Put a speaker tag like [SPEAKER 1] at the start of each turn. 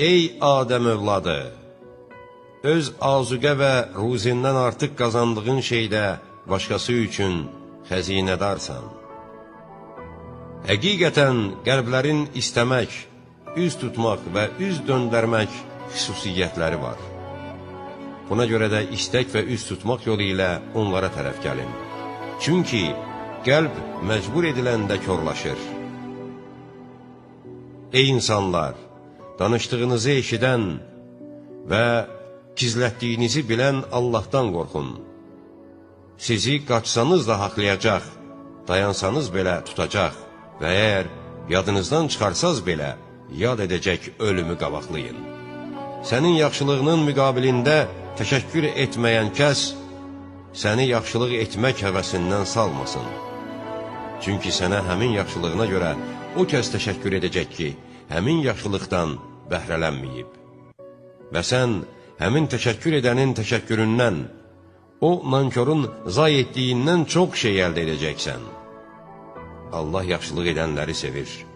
[SPEAKER 1] Ey Adəm övladı! Öz azuqə və ruzindən artıq qazandığın şeydə başqası üçün xəzinədarsan. Həqiqətən qəlblərin istəmək, üz tutmaq və üz döndərmək xüsusiyyətləri var. Buna görə də istək və üz tutmaq yolu ilə onlara tərəf gəlin. Çünki qəlb məcbur ediləndə korlaşır. Ey insanlar! Danışdığınızı eşidən və gizlətdiyinizi bilən Allahdan qorxun. Sizi qaçsanız da haqlayacaq, dayansanız belə tutacaq və əgər yadınızdan çıxarsaz belə, yad edəcək ölümü qabaqlayın. Sənin yaxşılığının müqabilində təşəkkür etməyən kəs, səni yaxşılıq etmək həvəsindən salmasın. Çünki sənə həmin yaxşılığına görə o kəs təşəkkür edəcək ki, həmin yaxşılıqdan bəhrələnməyib. Və sən həmin təşəkkür edənin təşəkküründən, o nankorun zay etdiyindən çox şey əldə edəcəksən. Allah yaxşılıq edənləri sevir.